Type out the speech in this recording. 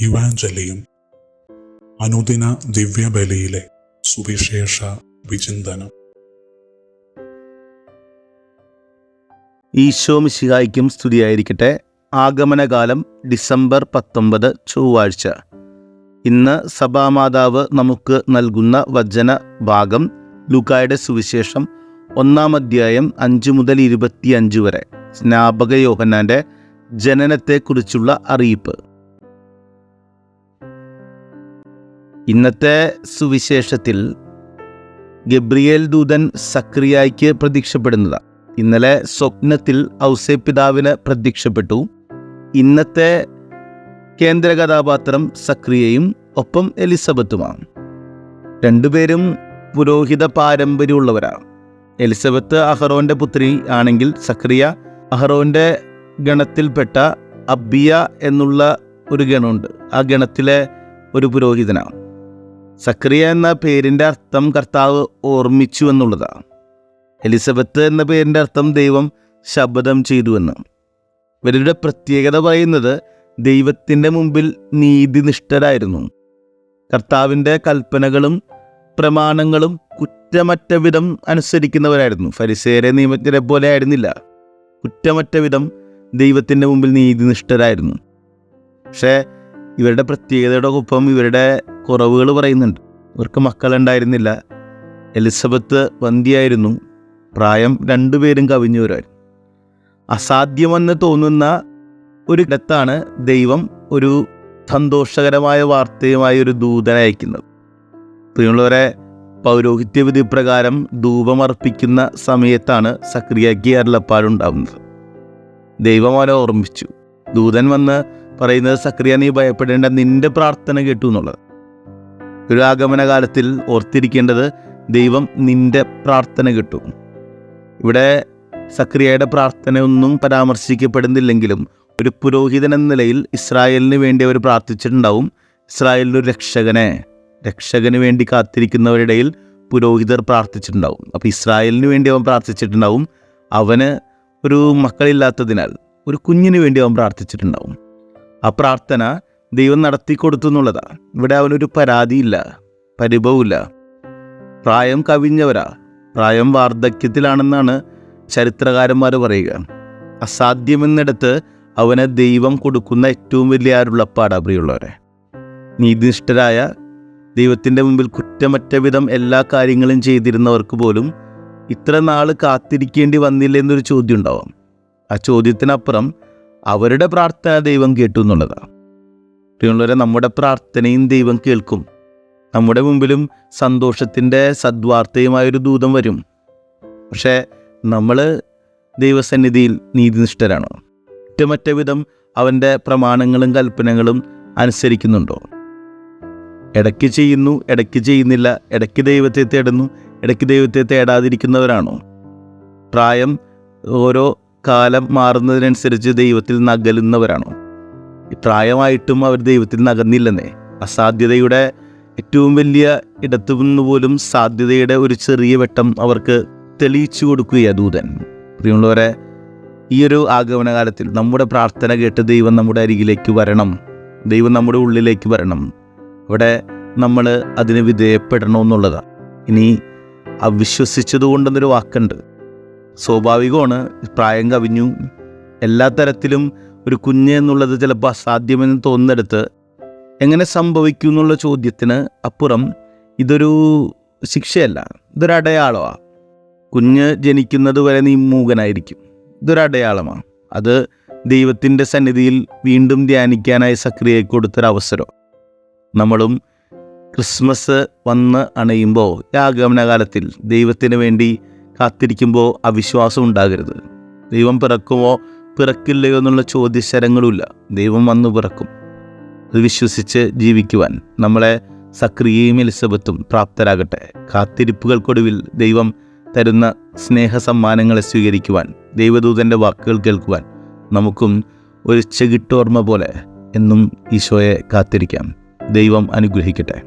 ഇവാഞ്ചലിയും അനുദിന ദിവ്യബലിയിലെ സുവിശേഷ വിചിന്തനം. ഈശോ മിശിഹായ്ക്കും സ്തുതിയായിരിക്കട്ടെ. ആഗമനകാലം ഡിസംബർ പത്തൊമ്പത് ചൊവ്വാഴ്ച. ഇന്ന് സഭാമാതാവ് നമുക്ക് നൽകുന്ന വചന ഭാഗം ലുഗായുടെ സുവിശേഷം ഒന്നാം അധ്യായം അഞ്ച് മുതൽ ഇരുപത്തിയഞ്ച് വരെ. സ്നാപക യോഹന്നാന്റെ ജനനത്തെക്കുറിച്ചുള്ള അറിയിപ്പ്. ഇന്നത്തെ സുവിശേഷത്തിൽ ഗബ്രിയേൽ ദൂതൻ സക്രിയായ്ക്ക് പ്രത്യക്ഷപ്പെടുന്നതാണ് ഇന്നലെ സ്വപ്നത്തിൽ ഔസേ പിതാവിന് പ്രത്യക്ഷപ്പെട്ടു. ഇന്നത്തെ കേന്ദ്ര കഥാപാത്രം സക്രിയയും ഒപ്പം എലിസബത്തുമാണ്. രണ്ടുപേരും പുരോഹിത പാരമ്പര്യമുള്ളവരാണ് എലിസബത്ത് അഹറോന്റെ പുത്രി ആണെങ്കിൽ സക്രിയ അഹറോന്റെ ഗണത്തിൽപ്പെട്ട അബിയ എന്നുള്ള ഒരു ഗണമുണ്ട്. ആ ഗണത്തിലെ ഒരു പുരോഹിതനാണ്. സക്രിയ എന്ന പേരിന്റെ അർത്ഥം കർത്താവ് ഓർമ്മിച്ചു എന്നുള്ളതാണ് എലിസബത്ത് എന്ന പേരിന്റെ അർത്ഥം ദൈവം ശബ്ദം ചെയ്തു എന്ന് ഇവരുടെ പ്രത്യേകത പറയുന്നത് ദൈവത്തിന്റെ മുമ്പിൽ നീതിനിഷ്ഠരായിരുന്നു. കർത്താവിന്റെ കൽപ്പനകളും പ്രമാണങ്ങളും കുറ്റമറ്റ വിധം അനുസരിക്കുന്നവരായിരുന്നു. ഫരിസേരെ നിയമജ്ഞരെ പോലെ ആയിരുന്നില്ല. കുറ്റമറ്റ വിധം ദൈവത്തിന്റെ മുമ്പിൽ നീതിനിഷ്ഠരായിരുന്നു. പക്ഷേ ഇവരുടെ പ്രത്യേകതയുടെ ഒപ്പം ഇവരുടെ കുറവുകൾ പറയുന്നുണ്ട്. ഇവർക്ക് മക്കളുണ്ടായിരുന്നില്ല. എലിസബത്ത് വന്ധ്യായിരുന്നു പ്രായം രണ്ടുപേരും കവിഞ്ഞവരായിരുന്നു അസാധ്യമെന്ന് തോന്നുന്ന ഒരു ഇടത്താണ് ദൈവം ഒരു സന്തോഷകരമായ വാർത്തയുമായി ഒരു ദൂതനെ അയക്കുന്നത്. പ്രിയമുള്ളവരെ പൗരോഹിത്യ വിധി പ്രകാരം ധൂപമർപ്പിക്കുന്ന സമയത്താണ് സക്രിയാക്കി അരുളപ്പാടുണ്ടാവുന്നത് ദൈവം അവനെ ഓർമ്മിച്ചു. ദൂതൻ വന്ന് പറയുന്നത് സക്രിയ നീ ഭയപ്പെടേണ്ട നിന്റെ പ്രാർത്ഥന കേട്ടു എന്നുള്ളത്. ഒരു ആഗമന കാലത്തിൽ ഓർത്തിരിക്കേണ്ടത് ദൈവം നിന്റെ പ്രാർത്ഥന കിട്ടും. ഇവിടെ സക്രിയയുടെ പ്രാർത്ഥനയൊന്നും പരാമർശിക്കപ്പെടുന്നില്ലെങ്കിലും ഒരു പുരോഹിതൻ എന്ന നിലയിൽ ഇസ്രായേലിന് വേണ്ടി അവർ പ്രാർത്ഥിച്ചിട്ടുണ്ടാവും. ഇസ്രായേലിന്റെ ഒരു രക്ഷകനെ രക്ഷകന് വേണ്ടി കാത്തിരിക്കുന്നവരുടെയിൽ പുരോഹിതർ പ്രാർത്ഥിച്ചിട്ടുണ്ടാവും. അപ്പോൾ ഇസ്രായേലിന് വേണ്ടി അവൻ പ്രാർത്ഥിച്ചിട്ടുണ്ടാവും. അവന് ഒരു മക്കളില്ലാത്തതിനാൽ ഒരു കുഞ്ഞിന് വേണ്ടി അവൻ പ്രാർത്ഥിച്ചിട്ടുണ്ടാവും. ആ പ്രാർത്ഥന ദൈവം നടത്തി കൊടുത്തു എന്നുള്ളതാണ് ഇവിടെ അവനൊരു പരാതിയില്ല പരിഭവമില്ല. പ്രായം കവിഞ്ഞവരാ. പ്രായം വാർദ്ധക്യത്തിലാണെന്നാണ് ചരിത്രകാരന്മാർ പറയുക. അസാധ്യമെന്നിടത്ത് അവനെ ദൈവം കൊടുക്കുന്ന ഏറ്റവും വലിയ ആരുള്ള പ്രിയുള്ളവരെ നീതിനിഷ്ഠരായ ദൈവത്തിന്റെ മുമ്പിൽ കുറ്റമറ്റ വിധം എല്ലാ കാര്യങ്ങളും ചെയ്തിരുന്നവർക്ക് പോലും ഇത്ര നാൾ കാത്തിരിക്കേണ്ടി വന്നില്ല എന്നൊരു ചോദ്യം ഉണ്ടാവാം. ആ ചോദ്യത്തിനപ്പുറം അവരുടെ പ്രാർത്ഥന ദൈവം കേട്ടു എന്നുള്ളതാണ് പ്രിയമുള്ളവരെ നമ്മുടെ പ്രാർത്ഥനയും ദൈവം കേൾക്കും. നമ്മുടെ മുമ്പിലും സന്തോഷത്തിന്റെ സദ്വാർത്തയുമായൊരു ദൂതം വരും. പക്ഷേ നമ്മൾ ദൈവസന്നിധിയിൽ നീതിനിഷ്ഠരാണോ? ഒറ്റമറ്റ വിധം അവന്റെ പ്രമാണങ്ങളും കൽപ്പനകളും അനുസരിക്കുന്നുണ്ടോ? ഇടയ്ക്ക് ചെയ്യുന്നു ഇടയ്ക്ക് ചെയ്യുന്നില്ല ഇടയ്ക്ക് ദൈവത്തെ തേടുന്നു ഇടയ്ക്ക് ദൈവത്തെ തേടാതിരിക്കുന്നവരാണോ? പ്രായം ഓരോ കാലം മാറുന്നതിനനുസരിച്ച് ദൈവത്തിൽ നകലുന്നവരാണോ? പ്രായമായിട്ടും അവർ ദൈവത്തിൽ നകർന്നില്ലെന്നേ. അസാധ്യതയുടെ ഏറ്റവും വലിയ ഇടത്തു നിന്ന് പോലും സാധ്യതയുടെ ഒരു ചെറിയ വെട്ടം അവർക്ക് തെളിയിച്ചു കൊടുക്കുകയാണ് ദൂതൻ. പ്രിയമുള്ളവരെ ഈ ഒരു ആഗമനകാലത്തിൽ നമ്മുടെ പ്രാർത്ഥന കേട്ട് ദൈവം നമ്മുടെ അരികിലേക്ക് വരണം. ദൈവം നമ്മുടെ ഉള്ളിലേക്ക് വരണം. അവിടെ നമ്മൾ അതിന് വിധേയപ്പെടണമെന്നുള്ളതാണ് ഇനി അവിശ്വസിച്ചത് കൊണ്ടെന്നൊരു വാക്കുണ്ട്. സ്വാഭാവികമാണ് പ്രായം കവിഞ്ഞു. എല്ലാ തരത്തിലും ഒരു കുഞ്ഞ് എന്നുള്ളത് ചിലപ്പോൾ അസാധ്യമെന്ന് തോന്നുന്നിടത്ത് എങ്ങനെ സംഭവിക്കും എന്നുള്ള ചോദ്യത്തിന് അപ്പുറം ഇതൊരു ശിക്ഷയല്ല ഇതൊരു അടയാളമാണ് കുഞ്ഞ് ജനിക്കുന്നത് വരെ നീ മൂകനായിരിക്കും. ഇതൊരു അടയാളമാണ് അത് ദൈവത്തിന്റെ സന്നിധിയിൽ വീണ്ടും ധ്യാനിക്കാനായി സക്രിയ കൊടുത്തൊരവസരം. നമ്മളും ക്രിസ്മസ് വന്ന് അണയുമ്പോൾ ആഗമനകാലത്തിൽ ദൈവത്തിന് വേണ്ടി കാത്തിരിക്കുമ്പോൾ അവിശ്വാസം ഉണ്ടാകരുത്. ദൈവം പിറക്കുമോ പിറക്കില്ലയോ എന്നുള്ള ചോദ്യശരങ്ങളുമില്ല. ദൈവം വന്നു പിറക്കും. അത് വിശ്വസിച്ച് ജീവിക്കുവാൻ നമ്മളെ സക്രിയയും എലിസബത്തും പ്രാപ്തരാകട്ടെ. കാത്തിരിപ്പുകൾക്കൊടുവിൽ ദൈവം തരുന്ന സ്നേഹ സമ്മാനങ്ങളെ സ്വീകരിക്കുവാൻ ദൈവദൂതന്റെ വാക്കുകൾ കേൾക്കുവാൻ നമുക്കും ഒരു ചെകിട്ടോർമ്മ പോലെ എന്നും ഈശോയെ കാത്തിരിക്കാം. ദൈവം അനുഗ്രഹിക്കട്ടെ.